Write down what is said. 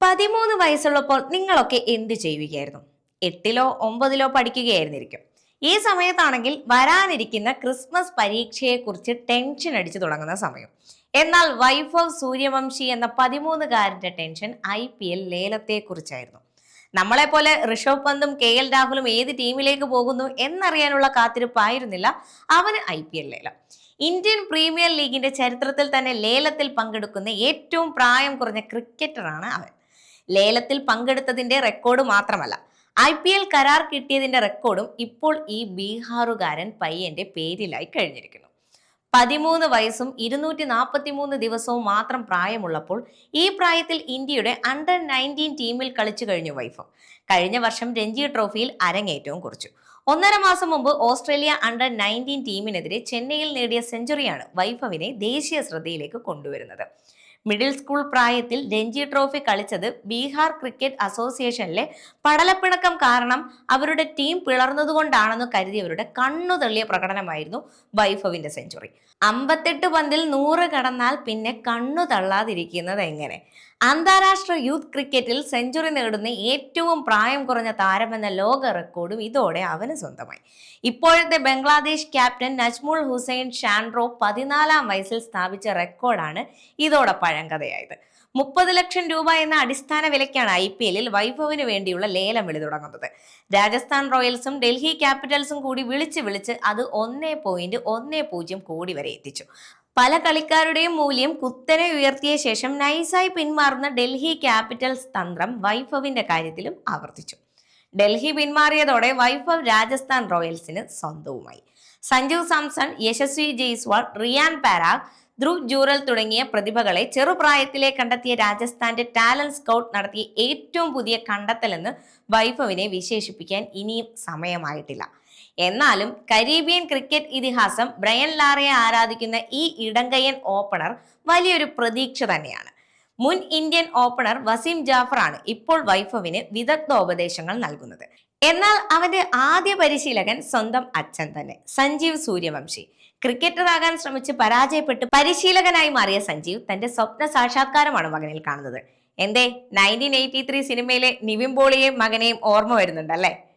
പതിമൂന്ന് വയസ്സുള്ളപ്പോൾ നിങ്ങളൊക്കെ എന്ത് ചെയ്യുകയായിരുന്നു? എട്ടിലോ ഒമ്പതിലോ പഠിക്കുകയായിരുന്നിരിക്കും. ഈ സമയത്താണെങ്കിൽ വരാനിരിക്കുന്ന ക്രിസ്മസ് പരീക്ഷയെക്കുറിച്ച് ടെൻഷൻ അടിച്ചു തുടങ്ങുന്ന സമയം. എന്നാൽ വൈഫ് ഓഫ് സൂര്യവംശി എന്ന പതിമൂന്നുകാരന്റെ ടെൻഷൻ ഐ പി എൽ ലേലത്തെക്കുറിച്ചായിരുന്നു. നമ്മളെ പോലെ ഋഷഭ് പന്തും കെ എൽ രാഹുലും ഏത് ടീമിലേക്ക് പോകുന്നു എന്നറിയാനുള്ള കാത്തിരിപ്പായിരുന്നില്ല അവന് ഐ പി എൽ ലേലം. ഇന്ത്യൻ പ്രീമിയർ ലീഗിന്റെ ചരിത്രത്തിൽ തന്നെ ലേലത്തിൽ പങ്കെടുക്കുന്ന ഏറ്റവും പ്രായം കുറഞ്ഞ ക്രിക്കറ്ററാണ് അവൻ. ലേലത്തിൽ പങ്കെടുത്തതിന്റെ റെക്കോർഡ് മാത്രമല്ല. ഐ പി എൽ കരാർ കിട്ടിയതിന്റെ റെക്കോർഡും ഇപ്പോൾ ഈ ബീഹാറുകാരൻ പയ്യന്റെ പേരിലായി കഴിഞ്ഞിരിക്കുന്നു. പതിമൂന്ന് വയസ്സും ഇരുന്നൂറ്റി നാൽപ്പത്തി മൂന്ന് ദിവസവും മാത്രം പ്രായമുള്ളപ്പോൾ ഈ പ്രായത്തിൽ ഇന്ത്യയുടെ അണ്ടർ നയന്റീൻ ടീമിൽ കളിച്ചു കഴിഞ്ഞു വൈഫം കഴിഞ്ഞ വർഷം രഞ്ജി ട്രോഫിയിൽ അരങ്ങേറ്റവും കുറിച്ചു. ഒന്നര മാസം മുമ്പ് ഓസ്ട്രേലിയ അണ്ടർ നയന്റീൻ ടീമിനെതിരെ ചെന്നൈയിൽ നേടിയ സെഞ്ചുറിയാണ് വൈഫവിനെ ദേശീയ ശ്രദ്ധയിലേക്ക് കൊണ്ടുവരുന്നത്. മിഡിൽ സ്കൂൾ പ്രായത്തിൽ രഞ്ജി ട്രോഫി കളിച്ചത് ബീഹാർ ക്രിക്കറ്റ് അസോസിയേഷനിലെ പടലപ്പിണക്കം കാരണം അവരുടെ ടീം പിളർന്നതുകൊണ്ടാണെന്ന് കരുതിയവരുടെ കണ്ണു തള്ളിയ പ്രകടനമായിരുന്നു വൈഭവിന്റെ സെഞ്ചുറി. അമ്പത്തെട്ട് പന്തിൽ നൂറ് കടന്നാൽ പിന്നെ കണ്ണു തള്ളാതിരിക്കുന്നത് എങ്ങനെ? അന്താരാഷ്ട്ര യൂത്ത് ക്രിക്കറ്റിൽ സെഞ്ചുറി നേടുന്ന ഏറ്റവും പ്രായം കുറഞ്ഞ താരമെന്ന ലോക റെക്കോർഡും ഇതോടെ അവന് സ്വന്തമായി. ഇപ്പോഴത്തെ ബംഗ്ലാദേശ് ക്യാപ്റ്റൻ നജ്മുൾ ഹുസൈൻ ഷാൻഡ്രോ പതിനാലാം വയസ്സിൽ സ്ഥാപിച്ച റെക്കോർഡാണ് ഇതോടെ പഴങ്കഥയായത്. മുപ്പത് ലക്ഷം രൂപ എന്ന അടിസ്ഥാന വിലയ്ക്കാണ് ഐ പി എല്ലിൽ വൈഭവിന് വേണ്ടിയുള്ള ലേലം വിളി തുടങ്ങുന്നത്. രാജസ്ഥാൻ റോയൽസും ഡൽഹി ക്യാപിറ്റൽസും കൂടി വിളിച്ച് വിളിച്ച് അത് ഒന്നേ പോയിന്റ് ഒന്നേ പൂജ്യം കോടി വരെ എത്തിച്ചു. പല കളിക്കാരുടെയും മൂല്യം കുത്തനെ ഉയർത്തിയ ശേഷം നൈസായി പിന്മാറുന്ന ഡൽഹി ക്യാപിറ്റൽസ് തന്ത്രം വൈഭവിന്റെ കാര്യത്തിലും ആവർത്തിച്ചു. ഡൽഹി പിന്മാറിയതോടെ വൈഭവ് രാജസ്ഥാൻ റോയൽസിന് സ്വന്തവുമായി. സഞ്ജു സാംസൺ യശസ്വി ജയ്സ്വാൾ റിയാൻ പാരാഗ് ധ്രുവ് ജൂറൽ തുടങ്ങിയ പ്രതിഭകളെ ചെറുപ്രായത്തിലെ കണ്ടെത്തിയ രാജസ്ഥാന്റെ ടാലന്റ് സ്കൗട്ട് നടത്തിയ ഏറ്റവും പുതിയ കണ്ടെത്തലെന്ന് വൈഭവിനെ വിശേഷിപ്പിക്കാൻ ഇനിയും സമയമായിട്ടില്ല. എന്നാലും കരീബിയൻ ക്രിക്കറ്റ് ഇതിഹാസം ബ്രയൻ ലാറയെ ആരാധിക്കുന്ന ഈ ഇടങ്കയ്യൻ ഓപ്പണർ വലിയൊരു പ്രതീക്ഷ തന്നെയാണ്. മുൻ ഇന്ത്യൻ ഓപ്പണർ വസീം ജാഫറാണ് ഇപ്പോൾ വൈഭവിന് വിദഗ്ധോപദേശങ്ങൾ നൽകുന്നത്. എന്നാൽ അവന്റെ ആദ്യ പരിശീലകൻ സ്വന്തം അച്ഛൻ തന്നെ സഞ്ജീവ് സൂര്യവംശി. ക്രിക്കറ്ററാകാൻ ശ്രമിച്ച് പരാജയപ്പെട്ട് പരിശീലകനായി മാറിയ സഞ്ജീവ് തന്റെ സ്വപ്ന സാക്ഷാത്കാരമാണ് മകനിൽ കാണുന്നത്. എന്തേ? നയന്റീൻ എയ്റ്റി ത്രീ സിനിമയിലെ നിവിൻ പോളിയെയും മകനെയും ഓർമ്മ വരുന്നുണ്ടല്ലേ?